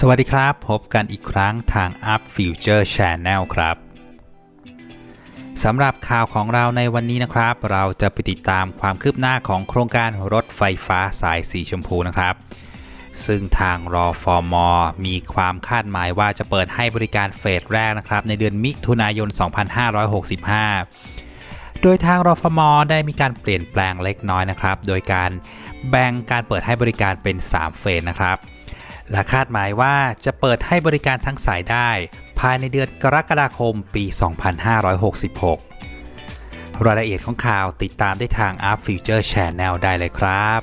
สวัสดีครับ พบกันอีกครั้งทาง Up Future Channel ครับสำหรับข่าวของเราในวันนี้นะครับ เราจะไปติดตามความคืบหน้าของโครงการรถไฟฟ้าสายสีชมพูนะครับ ซึ่งทางรอฟอร์มมีความคาดหมายว่าจะเปิดให้บริการเฟสแรกนะครับ ในเดือนมิถุนายน 2565 โดยทางรอฟอร์มได้มีการเปลี่ยนแปลงเล็กน้อยนะครับ โดยการแบ่งการเปิดให้บริการเป็น 3 เฟสนะครับ และคาดหมายว่าจะเปิดให้บริการทั้งสายได้ ภายในเดือนกรกฎาคมปี 2566 รายละเอียดของข่าวติดตามได้ทาง Up Future Channel ได้เลยครับ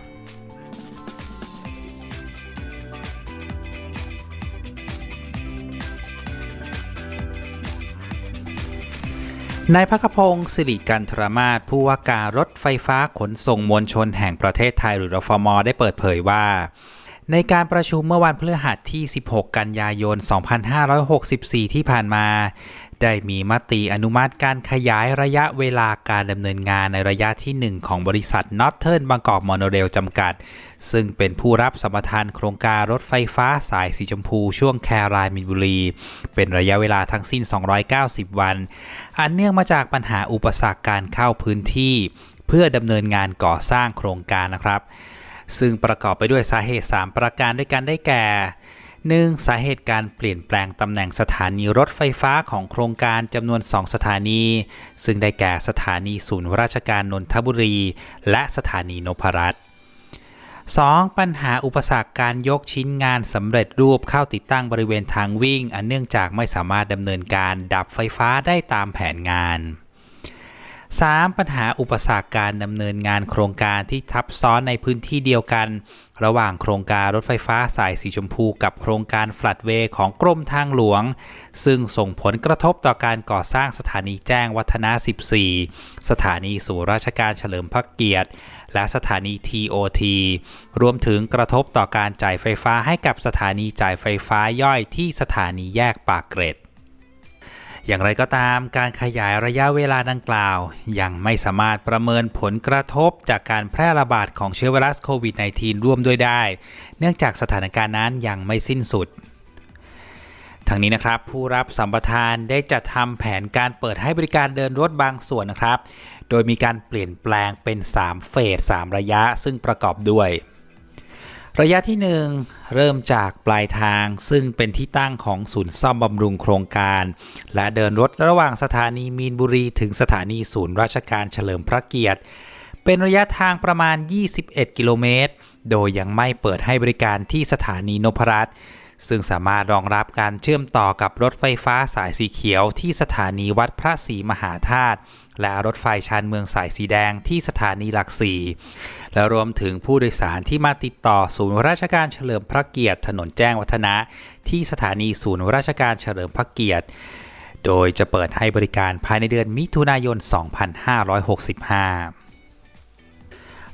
นายพักพงศ์สิริกันทรมาศผู้ว่าการรถไฟฟ้าขนส่งมวลชนแห่งประเทศไทยหรือรฟม ได้เปิดเผยว่า ในการประชุมเมื่อวันพฤหัสที่ 16 กันยายน 2564 ที่ผ่านมา ได้มีมติอนุมัติการขยายระยะเวลาการดำเนินงานในระยะที่ 1 ของบริษัท Northern บางกอกมอนเรลจำกัด ซึ่งเป็นผู้รับสมทานโครงการรถไฟฟ้าสายสีชมพูช่วงแครายมินบุรี เป็นระยะเวลาทั้งสิ้น 290 วัน อันเนื่องมาจากปัญหาอุปสรรคการเข้าพื้นที่ เพื่อดำเนินงานก่อสร้างโครงการนะครับ ซึ่งประกอบไปด้วยสาเหตุ 3 ประการด้วยกันได้แก่ 1. สาเหตุการเปลี่ยนแปลงตำแหน่งสถานีรถไฟฟ้าของโครงการจำนวน 2 สถานี ซึ่งได้แก่สถานีศูนย์ราชการนนทบุรี และสถานีนพรัตน์ 2. ปัญหาอุปสรรคการยกชิ้นงานสำเร็จรูปเข้าติดตั้งบริเวณทางวิ่ง อันเนื่องจากไม่สามารถดำเนินการดับไฟฟ้าได้ตามแผนงาน 3. ปัญหาอุปสรรคการดำเนินงานโครงการที่ทับซ้อนในพื้นที่เดียวกัน ระหว่างโครงการรถไฟฟ้าสายสีชมพูกับโครงการฟลัดเวย์ของกรมทางหลวง ซึ่งส่งผลกระทบต่อการก่อสร้างสถานีแจ้งวัฒนะ 14 สถานีสู่ราชการเฉลิมพระเกียรติ และสถานี TOT รวมถึงกระทบต่อการจ่ายไฟฟ้าให้กับสถานีจ่ายไฟฟ้าย่อยที่สถานีแยกปากเกร็ด อย่างไรก็ตามการขยายระยะเวลาดังกล่าว ยังไม่สามารถประเมินผลกระทบจากการแพร่ระบาดของเชื้อไวรัสโควิด -19 ร่วมด้วยได้ เนื่องจากสถานการณ์นั้นยังไม่สิ้นสุดทั้งนี้นะครับผู้รับสัมปทานได้จัดทำแผนการเปิดให้บริการเดินรถบางส่วนนะครับ โดยมีการเปลี่ยนแปลงเป็น 3 เฟส 3 ระยะ ซึ่งประกอบด้วย ระยะที่ 1 เริ่มจากปลายทางซึ่งเป็นที่ตั้งของศูนย์ซ่อมบำรุงโครงการ และเดินรถระหว่างสถานีมีนบุรีถึงสถานีศูนย์ราชการเฉลิมพระเกียรติ เป็นระยะทางประมาณ 21 กิโลเมตร โดยยังไม่เปิดให้บริการที่สถานีนพรัตน์ ซึ่งสามารถรองรับการเชื่อมต่อกับรถไฟฟ้าสายสีเขียวที่สถานีวัดพระศรีมหาธาตุและรถไฟชานเมืองสายสีแดงที่สถานีหลักสี่และรวมถึงผู้โดยสารที่มาติดต่อศูนย์ราชการเฉลิมพระเกียรติถนนแจ้งวัฒนะ ที่สถานีศูนย์ราชการเฉลิมพระเกียรติ โดยจะเปิดให้บริการภายในเดือนมิถุนายน 2565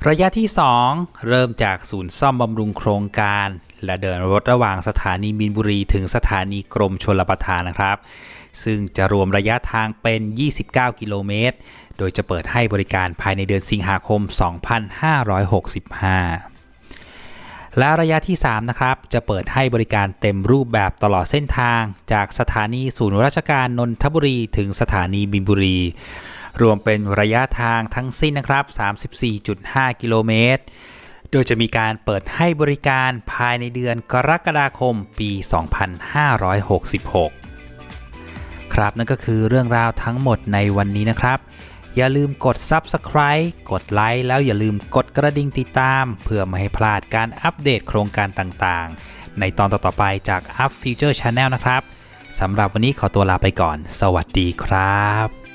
ระยะที่ 2 เริ่มจากศูนย์ซ่อมบำรุงโครงการ และเดินรถระหว่างสถานีมีนบุรีถึงสถานีกรมชลประทานนะครับ ซึ่งจะรวมระยะทางเป็น 29 กิโลเมตร โดยจะเปิดให้บริการภายในเดือนสิงหาคม 2565และระยะที่ 3 นะครับ จะเปิดให้บริการเต็มรูปแบบตลอดเส้นทาง จากสถานีศูนย์ราชการนนทบุรีถึงสถานีบินบุรี รวมเป็นระยะทางทั้งสิ้นนะครับ 34.5 กิโลเมตร โดยจะมีการเปิดให้บริการภายในเดือนกรกฎาคมปี 2566 ครับนั่นก็คือเรื่องราวทั้งหมดในวันนี้นะครับ อย่าลืมกด Subscribe กดไลค์แล้วอย่าลืมกดกระดิ่งติดตาม เพื่อไม่ให้พลาดการอัปเดตโครงการต่างๆ ในตอนต่อๆไปจาก Up Future Channel นะครับสำหรับวันนี้ขอตัวลาไปก่อน สวัสดีครับ